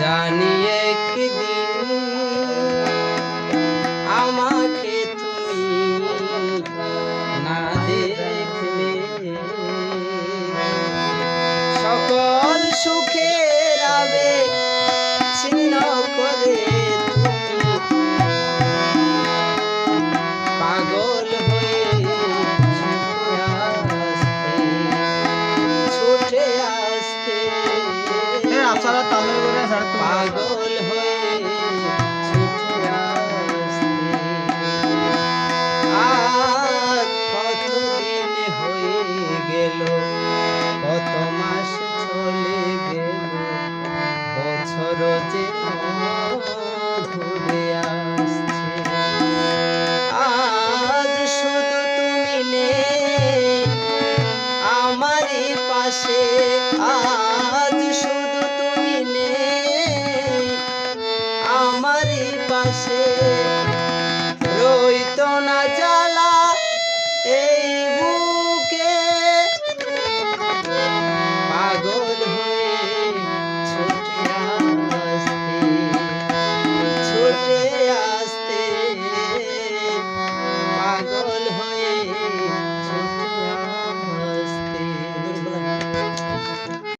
জানি একদিন আমাকে তুমি না দেখলে। সকল সুখের আবে ছিন্ন করে পাগল হয়ে ছুটে আসতে। ছুটে আসতে। পাগল হয়ে আজ কতদিন হয়ে গেল, কত মাস চলে গেল বছর যে ঘুরে আসছে। আজ শুধু তুমি নে আমারই পাশে পাশে